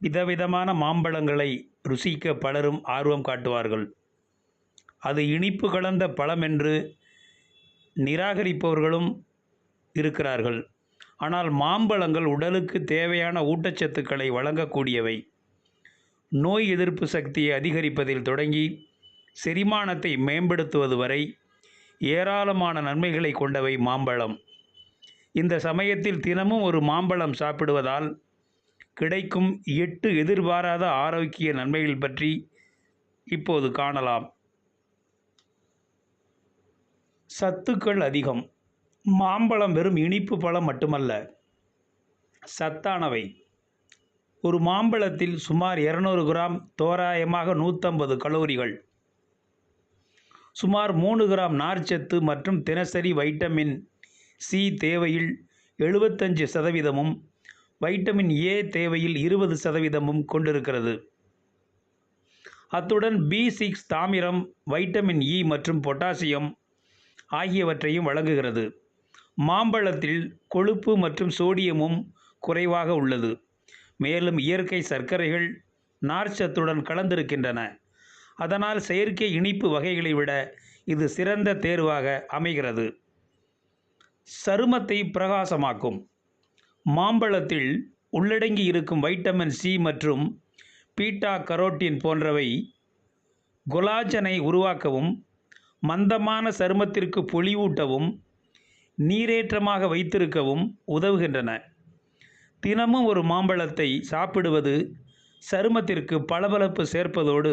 விதவிதமான மாம்பழங்களை ருசிக்க பலரும் ஆர்வம் காட்டுவார்கள். அது இனிப்பு கலந்த பழம் என்று நிராகரிப்பவர்களும் இருக்கிறார்கள். ஆனால் மாம்பழங்கள் உடலுக்கு தேவையான ஊட்டச்சத்துக்களை வழங்கக்கூடியவை. நோய் எதிர்ப்பு சக்தியை அதிகரிப்பதில் தொடங்கி செரிமானத்தை மேம்படுத்துவது வரை ஏராளமான நன்மைகளை கொண்டவை மாம்பழம். இந்த சமயத்தில் தினமும் ஒரு மாம்பழம் சாப்பிடுவதால் கிடைக்கும் எட்டு எதிர்பாராத ஆரோக்கிய நன்மைகள் பற்றி இப்போது காணலாம். சத்துக்கள் அதிகம். மாம்பழம் வெறும் இனிப்பு பழம் மட்டுமல்ல சத்தானவை. ஒரு மாம்பழத்தில் சுமார் இரநூறு கிராம் தோராயமாக நூற்றம்பது கலோரிகள். சுமார் மூணு கிராம் நார்ச்சத்து மற்றும் தினசரி வைட்டமின் சி தேவையில் எழுபத்தஞ்சு சதவீதமும் வைட்டமின் ஏ தேவையில் இருபது சதவீதமும் கொண்டிருக்கிறது. அத்துடன் பி சிக்ஸ் தாமிரம் வைட்டமின் இ மற்றும் பொட்டாசியம் ஆகியவற்றையும் வழங்குகிறது. மாம்பழத்தில் கொழுப்பு மற்றும் சோடியமும் குறைவாக உள்ளது. மேலும் இயற்கை சர்க்கரைகள் நார்ச்சத்துடன் கலந்திருக்கின்றன. அதனால் செயற்கை இனிப்பு வகைகளை விட இது சிறந்த தேர்வாக அமைகிறது. சருமத்தை பிரகாசமாக்கும். மாம்பழத்தில் உள்ளடங்கி இருக்கும் வைட்டமின் சி மற்றும் பீட்டா கரோட்டின் போன்றவை கொலாஜனை உருவாக்கவும் மந்தமான சருமத்திற்கு பொலிவூட்டவும் நீரேற்றமாக வைத்திருக்கவும் உதவுகின்றன. தினமும் ஒரு மாம்பழத்தை சாப்பிடுவது சருமத்திற்கு பளபளப்பு சேர்ப்பதோடு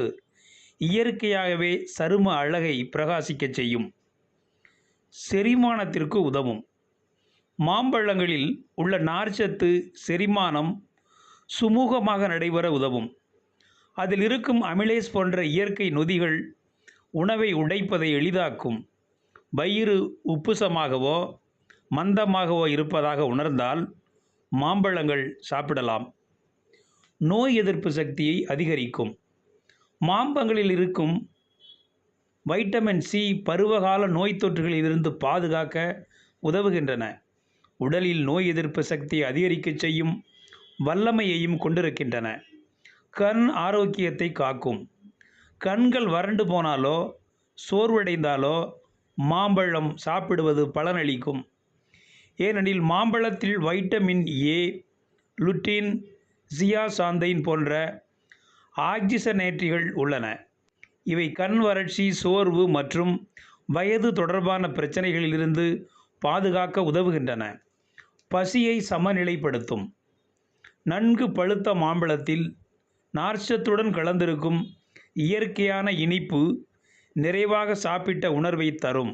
இயற்கையாகவே சரும அழகை பிரகாசிக்கச் செய்யும் செரிமானத்திற்கு உதவும். மாம்பழங்களில் உள்ள நார்ச்சத்து செரிமானம் சுமூகமாக நடைபெற உதவும். அதில் இருக்கும் அமிலேஸ் போன்ற இயற்கை நொதிகள் உணவை உடைப்பதை எளிதாக்கும். வயிறு உப்புசமாகவோ மந்தமாகவோ இருப்பதாக உணர்ந்தால் மாம்பழங்கள் சாப்பிடலாம். நோய் எதிர்ப்பு சக்தியை அதிகரிக்கும். மாம்பழங்களில் இருக்கும் வைட்டமின் சி பருவகால நோய் தொற்றுகளிலிருந்து பாதுகாக்க உதவுகின்றன. உடலில் நோய் எதிர்ப்பு சக்தியை அதிகரிக்கச் செய்யும் வல்லமையையும் கொண்டிருக்கின்றன. கண் ஆரோக்கியத்தை காக்கும். கண்கள் வறண்டு போனாலோ சோர்வடைந்தாலோ மாம்பழம் சாப்பிடுவது பலனளிக்கும். ஏனெனில் மாம்பழத்தில் வைட்டமின் ஏ லுட்டின் ஜியாசாந்தைன் போன்ற ஆக்சிசனேற்றிகள் உள்ளன. இவை கண் வறட்சி சோர்வு மற்றும் வயது தொடர்பான பிரச்சனைகளிலிருந்து பாதுகாக்க உதவுகின்றன. பசியை சமநிலைப்படுத்தும். நன்கு பழுத்த மாம்பழத்தில் நார்ச்சத்துடன் கலந்திருக்கும் இயற்கையான இனிப்பு நிறைவாக சாப்பிட்ட உணர்வை தரும்.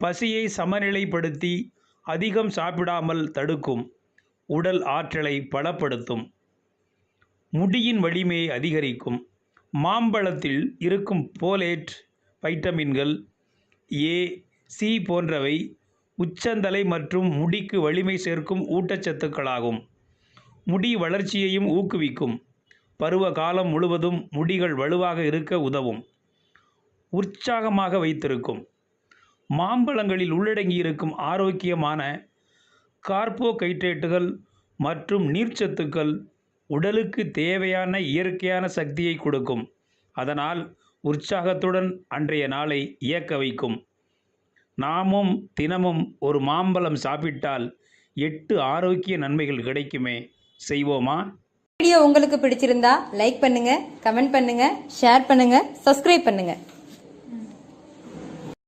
பசியை சமநிலைப்படுத்தி அதிகம் சாப்பிடாமல் தடுக்கும். உடல் ஆற்றலை பலப்படுத்தும். முடியின் வலிமையை அதிகரிக்கும். மாம்பழத்தில் இருக்கும் போலேட் வைட்டமின்கள் ஏ சி போன்றவை உச்சந்தலை மற்றும் முடிக்கு வலிமை சேர்க்கும் ஊட்டச்சத்துக்களாகும். முடி வளர்ச்சியையும் ஊக்குவிக்கும். பருவ காலம் முழுவதும் முடிகள் வலுவாக இருக்க உதவும். உற்சாகமாக வைத்திருக்கும். மாம்பழங்களில் உள்ளடங்கியிருக்கும் ஆரோக்கியமான கார்போஹைட்ரேட்டுகள் மற்றும் நீர்ச்சத்துக்கள் உடலுக்கு தேவையான இயற்கையான சக்தியை கொடுக்கும். அதனால் உற்சாகத்துடன் அன்றைய நாளை இயக்க வைக்கும். நாமும் தினமும் ஒரு மாம்பழம் சாப்பிட்டால் எட்டு ஆரோக்கிய நன்மைகள் கிடைக்குமே. செய்வோமா? வீடியோ உங்களுக்கு பிடிச்சிருந்தா லைக் பண்ணுங்க கமெண்ட் பண்ணுங்க ஷேர் பண்ணுங்க சப்ஸ்கிரைப் பண்ணுங்க.